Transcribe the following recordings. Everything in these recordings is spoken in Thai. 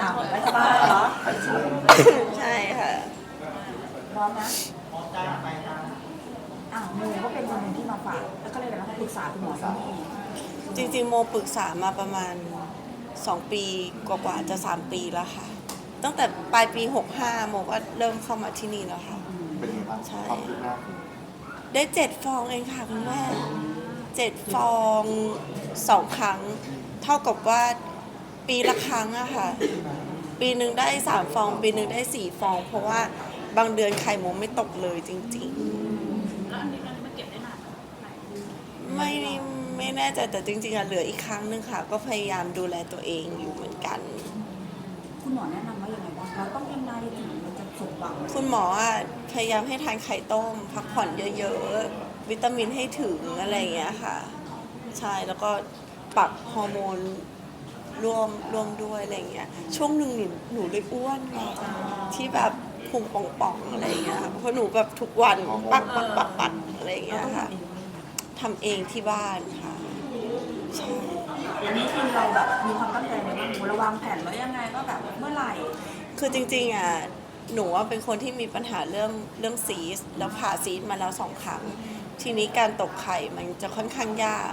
อ้าวไม่สบายเหรอ ใช่ค่ะพร้อมนะอ้าวโมก็เป็นคนหนึ่งที่มาฝาก แล้วก็เลยแบบว่าปรึกษาคุณหมอที่นี่จริงๆ โมปรึกษามาประมาณ 2 ปีกว่าๆจะ 3 ปีแล้วค่ะ ตั้งแต่ปลายปี 65 โมก็เริ่มเข้ามาที่นี่แล้วค่ะ เป็นยังไงบ้างใช่ ความคืบหน้าได้เจ็ดฟองเองค่ะคุณแม่เจ็ดฟองสองครั้ง เท่ากับว่า ปีละครั้งอะค่ะ ปีหนึ่งได้สามฟอง ปีหนึ่งได้สี่ฟอง เพราะว่าบางเดือนไข่มุกไม่ตกเลยจริง แล้วอันนี้อันนี้มันเก็บได้นานไหมๆ ไม่ไม่แน่ใจแต่จริงๆอะเหลืออีกครั้งหนึงค่ะ ก็พยายามดูแลตัวเองอยู่เหมือนกัน คุณหมอแนะนำว่ายังไงบ้างเราต้องยังไงถึงมันจะสมหวังคุณหมออะพยายามให้ทานไข่ต้ม พักผ่อนเยอะๆ วิตามินให้ถึงอะไรอย่างเงี้ยค่ะ ใช่แล้วก็ปรับฮอร์โมน ร่วมร่วมด้วยอะไรอย่างเงี้ยช่วงหนึ่งหนูหนูเลยอ้วนไงที่แบบพุงป่องๆอะไรอย่างเงี้ยเพราะหนูแบบทุกวันปักปักปักปักอะไรอย่างเราเงี้ยต้องค่ะทำเองทำเองที่บ้านค่ะใช่อันนี้คือเราแบบมีความตั้งใจในบ้างเราวางแผนไว้ยังไงก็แบบเมื่อไหร่คือจริงๆอะหนูว่าเป็นคนที่มีปัญหาเรื่องเรื่องซีสต์แล้วผ่าซีสต์มาแล้วสองครั้ง ทีนี้การตกไข่มันจะค่อนข้างยาก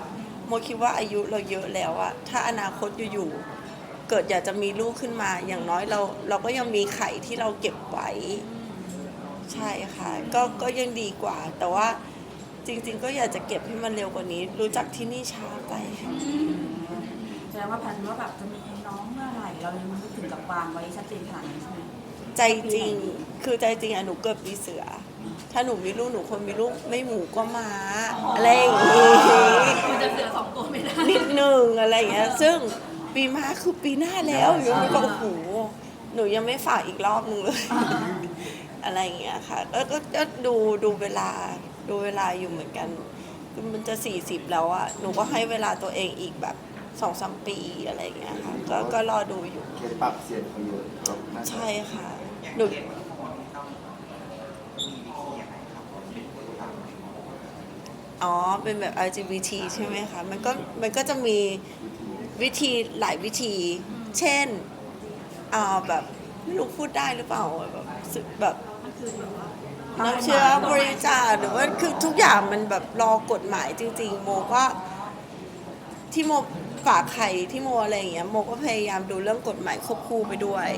โมคิดว่าอายุเราเยอะแล้วอะถ้าอนาคตอยู่ๆเกิดอยากจะมีลูกขึ้นมา อย่างน้อยเรา เราก็ยังมีไข่ที่เราเก็บไว้ ใช่ค่ะ ก็ก็ยังดีกว่า แต่ว่าจริง ๆ ก็อยากจะเก็บให้มันเร็วกว่านี้ รู้จักที่นี่ช้าไปแสดงว่าแผนว่าแบบจะมีน้องเมื่อไหร่เรายังไม่ถึงกับวางไว้ชัดเจนขนาดนั้นใช่ไหมใจจริง คือใจจริงอะหนูเกิดปีเสือ ถ้าหนูมีลูกหนูควรมีลูกไม่หมูก็ม้าอะไรอย่างงี้มันจะเสือสองตัวไม่ได้นิดนึงอะไรอย่างเงี้ยซึ่งปีม้าคือปีหน้าแล้วยังไม่บอกโอ้โหหนูยังไม่ฝากอีกรอบนึงเลย อะไรอย่างเงี้ยค่ะก็ก็ก็ดูดูเวลาดูเวลาอยู่เหมือนกันคือมันจะสี่สิบแล้วอะหนูก็ให้เวลาตัวเองอีกแบบสองสามปีอะไรอย่างเงี้ยค่ะก็ก็รอดูอยู่ เคสปรับเซียนเขาเยอะเราน่าจะ ใช่ค่ะหนู อ๋อ เป็นแบบ LGBT ใช่ไหมคะ มันก็มันก็จะมีวิธีหลายวิธี เช่นอ่าแบบไม่รู้พูดได้หรือเปล่าแบบสึกแบบน้ำเชื้อบริจาคหรือว่าคือทุกอย่างมันแบบรอกฎหมายจริง ๆ โมก็ที่โมฝากไข่ที่โมอะไรอย่างเงี้ยโมก็พยายามดูเรื่องกฎหมายควบคู่ไปด้วย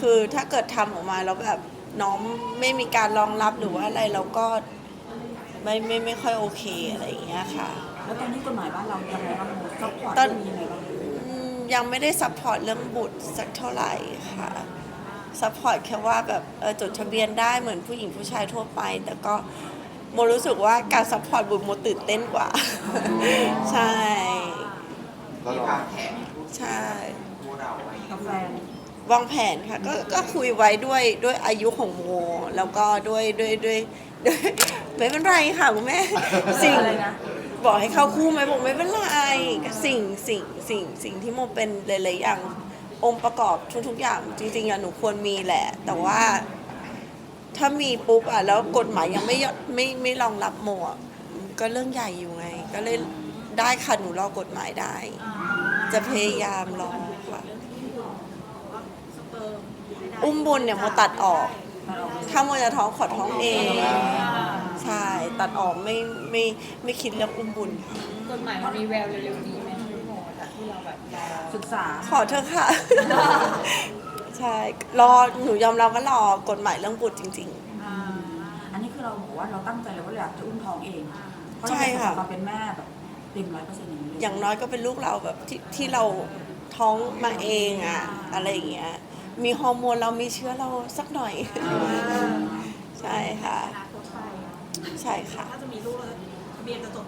คือถ้าเกิดทำออกมาแล้วแบบน้องไม่มีการรองรับหรือว่าอะไรเราก็ ไม่ไม่ไม่ค่อยโอเคอะไรอย่างเงี้ยค่ะ แล้วตอนนี้กฎหมายบ้านเรายังไงบ้างซัพพอร์ตตอน มียังไงบ้างอืมยังไม่ได้ซัพพอร์ตเรื่องบุตรสักเท่าไหร่ค่ะซัพพอร์ตแค่ว่าแบบเออจดทะเบียนได้เหมือนผู้หญิงผู้ชายทั่วไป แต่ก็โมรู้สึกว่าการซัพพอร์ตบุตรโมตื่นเต้นกว่า ใช่ แล้วเราใช่ กับแฟนวางแผนค่ะก็ก็คุยไว้ด้วยด้วยอายุของโม แล้วก็ด้วยด้วยด้วยด้วย ไม่เป็นไรค่ะคุณแม่ สิ่งอะไรนะ บอกให้เข้าคู่ไหมบอกไม่เป็นไรก็สิ่งสิ่งสิ่งสิ่งที่โมเป็นหลายๆอย่างองค์ประกอบทุกๆอย่างจริงๆอะหนูควรมีแหละ แต่ว่าถ้ามีปุ๊บอะแล้วกฎหมายยังไม่ยอไม่ไม่รองรับโมอะก็เรื่องใหญ่อยู่ไง ก็เลยได้ค่ะหนูรอกฎหมายได้ จะพยายามรอค่ะสเปิร์มอุ้มบุญเนี่ยโมตัดออกเราเอาถ้าโมจะท้องขอท้องเองใช่ ตัดออกไม่ไม่ไม่คิดเรื่องอุ้มบุญค่ะกฎหมายมันมีแววเร็วๆนี้ไหมคุณหมอจากที่เราแบบรอศึกษา ขอเถอะค่ะ ใช่ รอหนูยอมรับว่ารอกฎหมายเรื่องบุตรจริง อ่าอันนี้คือเราบอกว่าเราตั้งใจเลยว่าเราอยากจะอุ้มท้องเองเพราะใช่ค่ะเราเป็นแม่แบบเต็มร้อยเปอร์เซ็นต์อย่างนี้เลยๆอย่างน้อยก็เป็นลูกเราแบบที่ที่เราท้องมาเองอะอะไรอย่างเงี้ย มีฮอร์โมนเรามีเชื้อเราสักหน่อย ใช่ค่ะ อนาคตไป ใช่ค่ะ ถ้าจะมีลูกแล้วทะเบียนจะจบ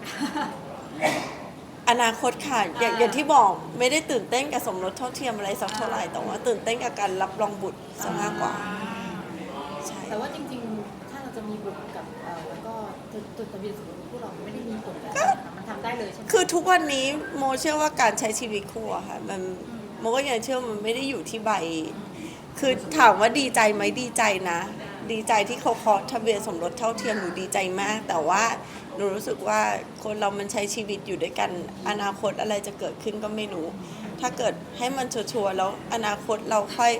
อนาคตค่ะอย่างอย่างที่บอกไม่ได้ตื่นเต้นกับสมรสเท่าเทียมอะไรสักเท่าไหร่แต่ว่าตื่นเต้นกับการรับรองบุตรซะมากกว่าใช่ แต่ว่าจริงๆ ถ้าเราจะมีบุตรกับเอ่อแล้วก็จดทะเบียนสมรสพวกเราไม่ได้มีผลอะไรนะคะมันทำได้เลยใช่ไหม คือทุกวันนี้โมเชื่อว่าการใช้ชีวิตคู่อะค่ะมันโมก็ยังเชื่อมันไม่ได้อยู่ที่ใบ คือถามว่าดีใจไหมดีใจนะ ดีใจที่เขาเคาะทะเบียนสมรสเท่าเทียมหนูดีใจมาก แต่ว่าหนูรู้สึกว่าคนเรามันใช้ชีวิตอยู่ด้วยกัน อนาคตอะไรจะเกิดขึ้นก็ไม่รู้ ถ้าเกิดให้มันชัวร์ๆแล้วอนาคตเราค่อย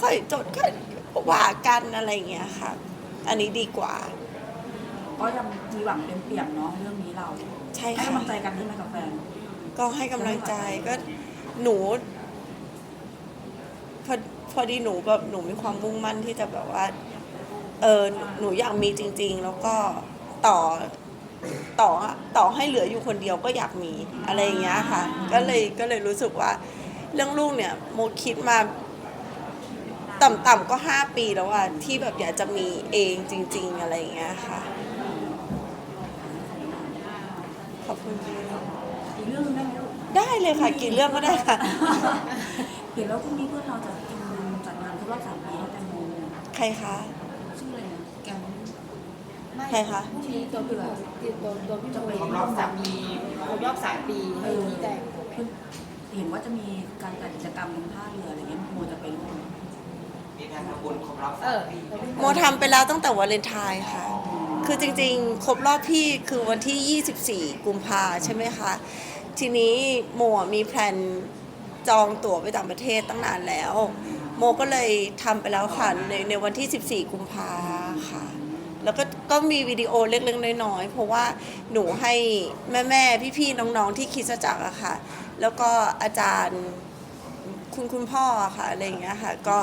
ค่อยจดค่อยว่ากันอะไรอย่างเงี้ยค่ะ อันนี้ดีกว่า ก็ยังมีหวังเต็มเปี่ยมเนาะเรื่องนี้เราใช่ให้ค่ะ กำลังใจกันใช่ไหมกับแฟน ก็ให้กำลังใจก็หนูพอพอดีหนูแบบหนูมีความมุ่งมั่นที่จะแบบว่า เออหนูหนูอยากมีจริง ๆ แล้วก็ต่อต่อต่อให้เหลืออยู่คนเดียวก็อยากมีอะไรอย่างเงี้ยค่ะ ก็เลยก็เลยรู้สึกว่า เรื่องลูกเนี่ยโมคิดมาต่ำๆก็ห้าปีแล้วอะที่แบบอยากจะมีเองจริง ๆ อะไรอย่างเงี้ยค่ะ ขอบคุณค่ะอีกเรื่องหนึงได้ไหมลูกได้เลยค่ะ กี่เรื่องก็ได้ค่ะเห็นแล้วพรุ่งนี้เพื่อนเราจะกินจัดงานครบรอบสามปีให้แตงโมใครคะ ชื่ออะไรนะแกงไม่ใครคะ พรุ่งนี้ตัวพี่โมตัวตัวพี่โมจะไปครบรอบสามปีครบรอบสามปีให้พี่แตงเห็นว่าจะมีการจัดกิจกรรมบนท่าเรืออะไรเงี้ยโมจะไปร่วมมีแผนทำบุญครบรอบเออโมทำไปแล้วตั้งแต่วาเลนไทน์ค่ะ คือจริงๆ ครบรอบพี่คือวันที่ 24 กุมภาใช่ไหมคะ ทีนี้โมอะมีแพลนจองตั๋วไปต่างประเทศตั้งนานแล้ว โมก็เลยทำไปแล้วค่ะในในวันที่ 14 กุมภาค่ะ แล้วก็ก็มีวิดีโอเล็กๆน้อยๆเพราะว่าหนูให้แม่ๆพี่ๆน้องๆที่คิดจักรอะค่ะ แล้วก็อาจารย์คุณคุณพ่อค่ะอะไรอย่างเงี้ยค่ะก็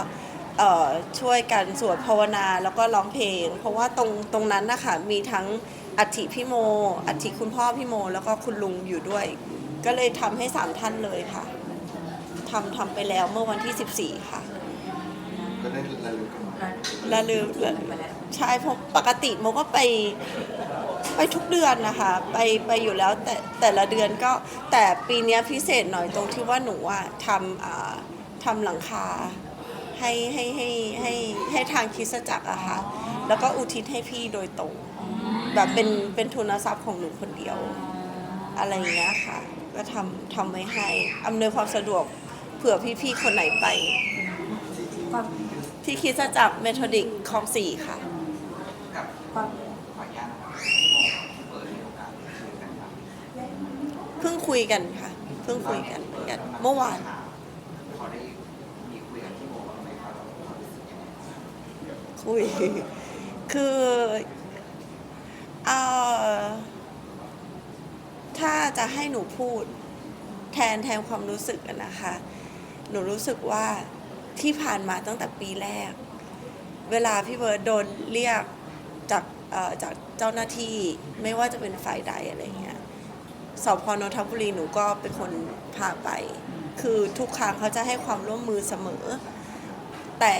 เอ่อช่วยกันสวดภาวนาแล้วก็ร้องเพลง เพราะว่าตรงตรงนั้นนะคะมีทั้งอัฐิพี่โม อัฐิคุณพ่อพี่โม แล้วก็คุณลุงอยู่ด้วย ก็เลยทำให้สามท่านเลยค่ะทำทำไปแล้วเมื่อวันที่ 14 ค่ะ ก็ได้ระลึกกันมาระลึกไปแล้วใช่เพราะปกติโมก็ไปไปทุกเดือนนะคะ ไปไปอยู่แล้วแต่แต่ละเดือนก็แต่ปีเนี้ยพิเศษหน่อยตรงที่ว่าหนูอะทำอ่าทำหลังคาให้ให้ให้ให้ให้ทางคริสตจักรอะค่ะ แล้วก็อุทิศให้พี่โดยตรง แบบเป็นเป็นทุนทรัพย์ของหนูคนเดียว อะไรอย่างเงี้ยค่ะ ก็ทำทำไว้ให้อำนวยความสะดวกเผื่อพี่ๆคนไหนไปก็ ที่คริสตจักรเมทอดิกคลองสี่ค่ะก็เพิ่งคุยกันค่ะ เพิ่งคุยกันเหมือนกันเมื่อวานเขาได้มีคุยกับที่โมบ้างไหมครับว่าเขารู้สึกยังไงคุย คือเอ่อถ้าจะให้หนูพูดแทนแทนความรู้สึกอะนะคะ หนูรู้สึกว่า ที่ผ่านมาตั้งแต่ปีแรก เวลาพี่เบิร์ดโดนเรียกจากเจากเจ้าหน้าที่ไม่ว่าจะเป็นฝ่ายใดอะไรเงี้ยสพนนทบุรีหนูก็เป็นคนพาไป คือทุกครั้งเขาจะให้ความร่วมมือเสมอ แต่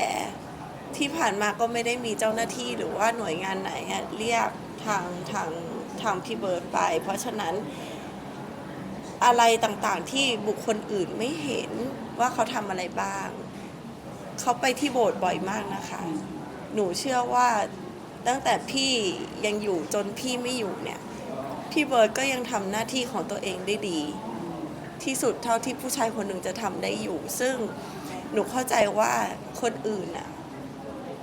ที่ผ่านมาก็ไม่ได้มีเจ้าหน้าที่หรือว่าหน่วยงานไหนเรียกทางทางทางพี่เบิร์ดไป เพราะฉะนั้นอะไรต่างๆที่บุคคลอื่นไม่เห็นว่าเขาทำอะไรบ้าง เขาไปที่โบสถ์บ่อยมากนะคะ หนูเชื่อว่าตั้งแต่พี่ยังอยู่จนพี่ไม่อยู่เนี่ย พี่เบิร์ดก็ยังทำหน้าที่ของตัวเองได้ดี ที่สุดเท่าที่ผู้ชายคนหนึ่งจะทำได้อยู่ ซึ่งหนูเข้าใจว่าคนอื่นอะ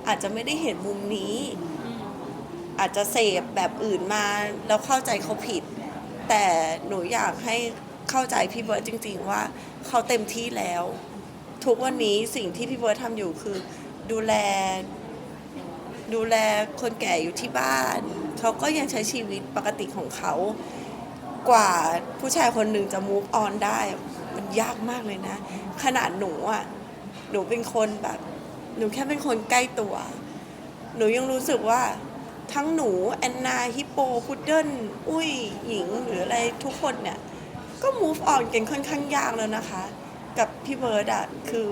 อาจจะไม่ได้เห็นมุมนี้ อาจจะเสพแบบอื่นมา แล้วเข้าใจเขาผิด แต่หนูอยากให้เข้าใจพี่เบิร์ดจริง ๆ ว่าเขาเต็มที่แล้ว ทุกวันนี้สิ่งที่พี่เบิร์ดทำอยู่คือดูแล ดูแลคนแก่อยู่ที่บ้าน เขาก็ยังใช้ชีวิตปกติของเขา กว่าผู้ชายคนหนึ่งจะ move on ได้ มันยากมากเลยนะ ขนาดหนูอะ หนูเป็นคนแบบ หนูแค่เป็นคนใกล้ตัว หนูยังรู้สึกว่าทั้งหนูแอนนาฮิปโปพุดเดิลอุ้ยหญิงหรืออะไรทุกคนเนี่ย ก็ move on กันค่อนข้างยากแล้วนะคะ กับพี่เบิร์ดอะคือ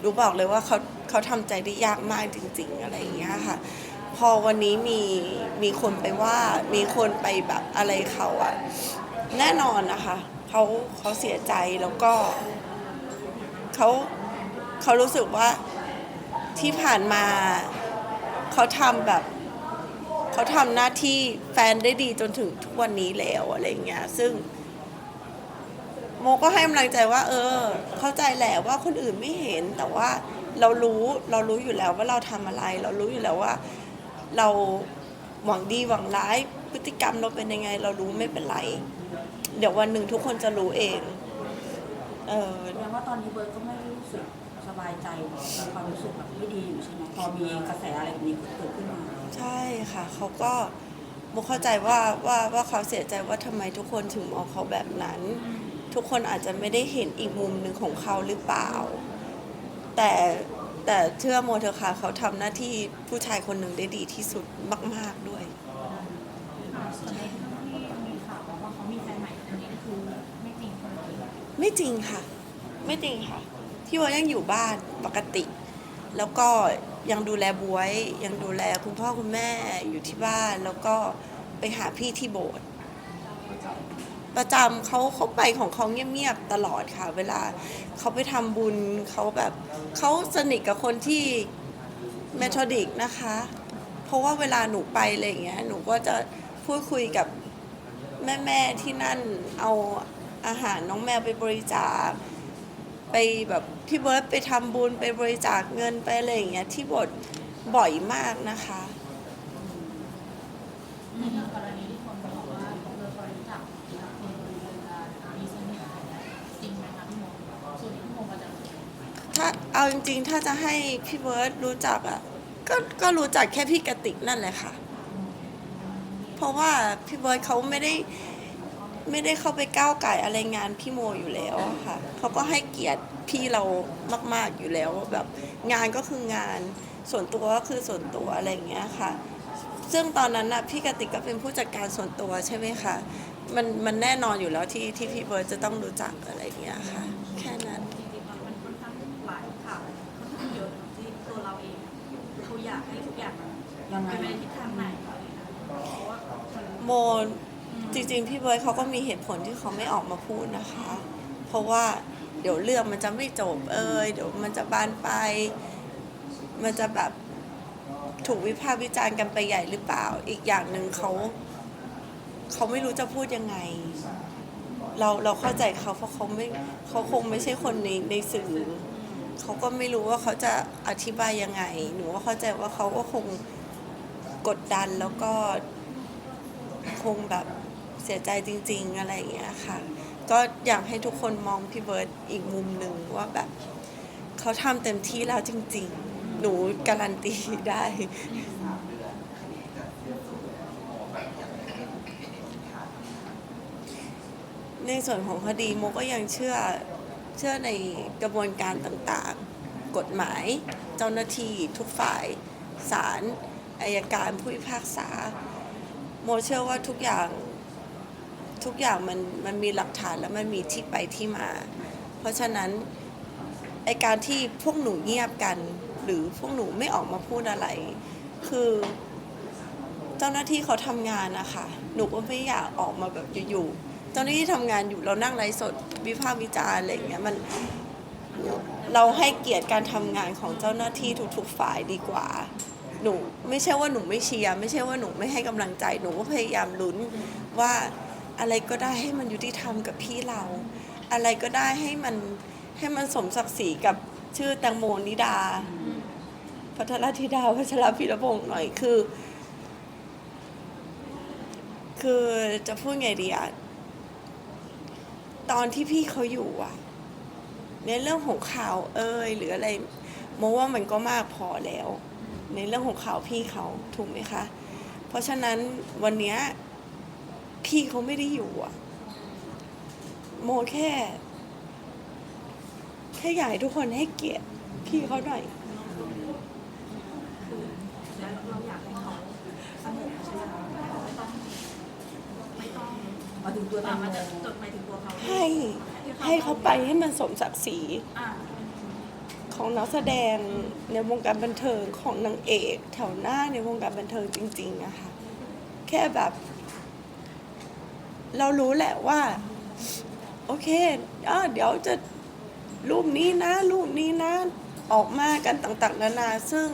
หนูบอกเลยว่าเขาเขาทำใจได้ยากมากจริง ๆ อะไรอย่างเงี้ยค่ะ พอวันนี้มีมีคนไปว่ามีคนไปแบบอะไรเขาอะแน่นอนนะคะเขาเขาเสียใจแล้วก็เขาเขารู้สึกว่าที่ผ่านมาเขาทำแบบเขาทำหน้าที่แฟนได้ดีจนถึงทุกวันนี้แล้วอะไรอย่างเงี้ยซึ่ง โมก็ให้กำลังใจว่า เออ เข้าใจแหละว่าคนอื่นไม่เห็น แต่ว่าเรารู้เรารู้อยู่แล้วว่าเราทำอะไร เรารู้อยู่แล้วว่า เราหวังดีหวังร้ายพฤติกรรมเราเป็นยังไง เรารู้ไม่เป็นไร เดี๋ยววันหนึ่งทุกคนจะรู้เอง เออแสดงว่าตอนนี้เบิร์ดก็ไม่ได้รู้สึกสบายใจมีความรู้สึกแบบไม่ดีอยู่ใช่ไหมพอมีกระแสอะไรแบบนี้เกิดขึ้นมาใช่ค่ะเขาก็โมเข้าใจว่าว่าว่าเขาเสียใจว่าทำไมทุกคนถึงมองเขาแบบนั้น ทุกคนอาจจะไม่ได้เห็นอีกมุมหนึ่งของเขาหรือเปล่า แต่แต่เชื่อโมเถอะค่ะเขาทำหน้าที่ผู้ชายคนหนึ่งได้ดีที่สุดมาก ๆด้วยส่วนในเรื่องที่มีข่าวบอกว่าเขามีแฟนใหม่อันนี้คือไม่จริงใช่ไหมไม่จริงค่ะ ไม่จริงค่ะพี่วอยังอยู่บ้านปกติ แล้วก็ยังดูแลบวย ยังดูแลคุณพ่อคุณแม่อยู่ที่บ้าน แล้วก็ไปหาพี่ที่โบสถ์ ประจำเขาเขาไปของเขาเงียบๆตลอดค่ะ เวลาเขาไปทำบุญเขาแบบเขาสนิทกับคนที่เมทอดิกนะคะ เพราะว่าเวลาหนูไปอะไรอย่างเงี้ยหนูก็จะพูดคุยกับแม่ๆที่นั่นเอาอาหารน้องแมวไปบริจาค ไปแบบพี่เบิร์ตไปทำบุญไปบริจาคเงินไปอะไรอย่างเงี้ยที่โบทบ่อยมากนะคะ ในกรณีที่คนบอกว่าเบอร์บริจาคคนบริจาคมีเสน่ห์จริงไหมคะพี่โมส่วนที่พี่โมมาจาก ถ้า เอาจริงๆ ถ้าจะให้พี่เบิร์ตรู้จักอะก็ก็รู้จักแค่พี่กติกนั่นแหละค่ะ เพราะว่าพี่เบิร์ตเขาไม่ได้ไม่ได้เข้าไปก้าวไก่อะไรงานพี่โมอยู่แล้วอะค่ะเขาก็ให้เกียรติพี่เรามาก ๆอยู่แล้วแบบงานก็คืองานส่วนตัวก็คือส่วนตัวอะไรอย่างเงี้ยค่ะ ซึ่งตอนนั้นน่ะพี่กติกก็เป็นผู้จัดการส่วนตัวใช่ไหมคะมันมันแน่นอนอยู่แล้วที่ที่พี่เบิร์ตจะต้องรู้จักอะไรอย่างเงี้ยค่ะ แค่นั้น มันไปในทิศทางไหนอะไรอย่างเงี้ยเพราะว่ามันโมจริงๆ พี่เบิร์ดเขาก็มีเหตุผลที่เขาไม่ออกมาพูดนะคะ เพราะว่าเดี๋ยวเรื่องมันจะไม่จบเอยเดี๋ยวมันจะบานไปมันจะแบบถูกวิพากษ์วิจารณ์กันไปใหญ่หรือเปล่า อีกอย่างหนึ่งเขาเขาไม่รู้จะพูดยังไง เราเราเข้าใจเขาเพราะเขาไม่เขาคงไม่ใช่คนในในสื่อ เขาก็ไม่รู้ว่าเขาจะอธิบายยังไง หนูก็เข้าใจว่าเขาก็คง กดดันแล้วก็คงแบบเสียใจจริง ๆ อะไรอย่างเงี้ยค่ะ ก็อยากให้ทุกคนมองพี่เบิร์ตอีกมุมหนึ่งว่าแบบเขาทำเต็มที่แล้วจริง ๆ หนูการันตีได้ ในส่วนของคดีโมก็ยังเชื่อเชื่อในกระบวนการต่างๆ กฎหมาย เจ้าหน้าที่ทุกฝ่ายศาล อายการผู้พิพากษา โมเชื่อว่าทุกอย่างทุกอย่างมันมันมีหลักฐานและมันมีที่ไปที่มา เพราะฉะนั้นไอการที่พวกหนูเงียบกัน หรือพวกหนูไม่ออกมาพูดอะไร คือเจ้าหน้าที่เขาทำงานนะคะหนูก็ไม่อยากออกมาแบบอยู่ๆเจ้าหน้าที่ทำงานอยู่เรานั่งไลฟ์สดวิพากษ์วิจารณ์อะไรอย่างเงี้ยมันเราให้เกียรติการทำงานของเจ้าหน้าที่ทุกๆฝ่ายดีกว่า หนูไม่ใช่ว่าหนูไม่เชียร์ไม่ใช่ว่าหนูไม่ให้กำลังใจหนูก็พยายามลุ้นว่าอะไรก็ได้ให้มันยุติธรรมกับพี่เรา อะไรก็ได้ให้มันให้มันสมศักดิ์ศรีกับชื่อแตงโมนิดา พัทรธิดาพัชรพิรพงศ์หน่อยคือ คือจะพูดไงดีอะตอนที่พี่เขาอยู่อะในเรื่องของข่าวเอ่ยหรืออะไรโมว่ามันก็มากพอแล้ว ในเรื่องของข่าวพี่เขาถูกไหมคะ เพราะฉะนั้นวันเนี้ยพี่เขาไม่ได้อยู่อะโมแค่แค่อยากให้ทุกคนให้เกียรติพี่เขาหน่อยแล้วเราอยากให้เขาสงบใช่ไหมคะไม่ต้องไม่ต้องมาถึงตัวเรามาจะจดหมายถึงตัวเขาให้ให้เขาไปให้มันสมศักดิ์ศรีอ่า ของนักแสดงในวงการบันเทิงของนางเอกแถวหน้าในวงการบันเทิงจริงๆนะคะแค่แบบ เรารู้แหละว่า โอเคอะเดี๋ยวจะรูปนี้นะ รูปนี้นะ ออกมากันต่างๆ นานาซึ่ง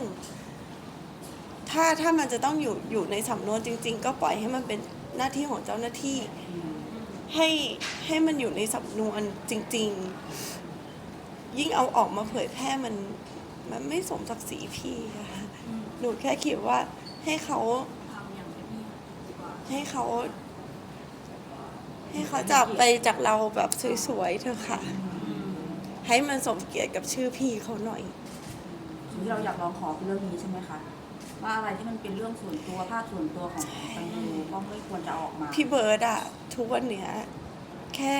ถ้าถ้ามันจะต้องอยู่อยู่ในสำนวนจริง ๆ ก็ปล่อยให้มันเป็นหน้าที่ของเจ้าหน้าที่ ให้ให้มันอยู่ในสำนวนจริง ๆ ยิ่งเอาออกมาเผยแพร่มันมันไม่สมศักดิ์ศรีพี่อะค่ะหนูแค่คิดว่าให้เขาทำอย่างเงียบๆดีกว่าให้เขา ให้เขาจากไปจากเราแบบสวยๆเถอะค่ะอืมให้มันสมเกียรติกับชื่อพี่เขาหน่อยสิ่งที่เราอยากร้องขอคือเรื่องนี้ใช่ไหมคะว่าอะไรที่มันเป็นเรื่องส่วนตัวภาพส่วนตัวของแตงโมก็ไม่ควรจะออกมา พี่เบิร์ดอะทุกวันเนี้ยแค่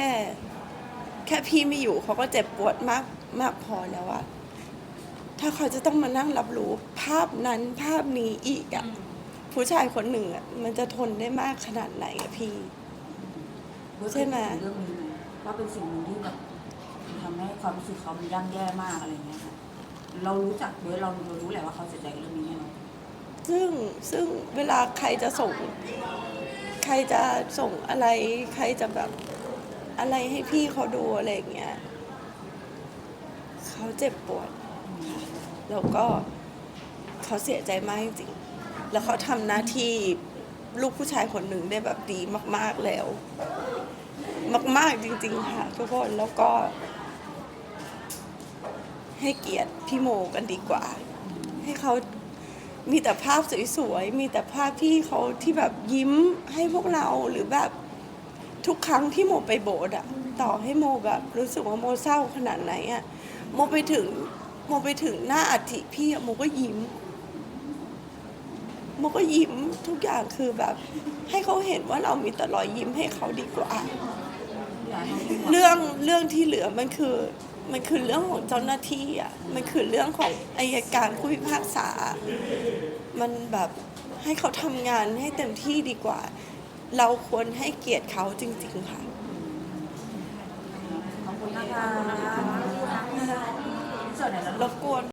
แค่พี่ไม่อยู่เขาก็เจ็บปวดมากมากพอแล้วอะถ้าเขาจะต้องมานั่งรับรู้ภาพนั้นภาพนี้อีกอะผู้ชายคนหนึ่งอะมันจะทนได้มากขนาดไหนอะพี่ ใช่ไหม เรื่องนี้ไหมว่าเป็นสิ่งหนึ่งที่แบบทำให้ความรู้สึกเขามันย่ำแย่มากอะไรอย่างเงี้ยค่ะเรารู้จักเบิร์ดเราเรารู้แหละว่าเขาเสียใจกับเรื่องนี้แน่นอนซึ่งซึ่งเวลาใครจะส่ง ใครจะส่งอะไร ใครจะแบบ อะไรให้พี่เขาดูอะไรอย่างเงี้ยเขาเจ็บปวดแล้วก็เขาเสียใจมากจริงๆแล้วเขาทำหน้าที่ลูกผู้ชายคนหนึ่งได้แบบดีมาก ๆแล้ว มาก ๆจริง ๆ ค่ะ ทุกคนแล้วก็ ให้เกียรติพี่โมกันดีกว่า ให้เขามีแต่ภาพสวยๆ มีแต่ภาพที่เขาที่แบบยิ้มให้พวกเราหรือแบบ ทุกครั้งที่โมไปโบสถ์อะต่อให้โมแบบรู้สึกว่าโมเศร้าขนาดไหนอะโมไปถึงโมไปถึงหน้าอัฐิพี่อะโมก็ยิ้มโมก็ยิ้มทุกอย่างคือแบบ ให้เขาเห็นว่าเรามีแต่รอยยิ้มให้เขาดีกว่าเขาเรื่องเรื่องที่เหลือมันคือมันคือเรื่องของเจ้าหน้าที่อะ มันคือเรื่องของอายการผู้พิพากษา มันแบบให้เขาทำงานให้เต็มที่ดีกว่า เราควรให้เกียรติเขาจริง ๆ ค่ะ ขอบคุณนะคะส่วนไหนแล้วรบกวน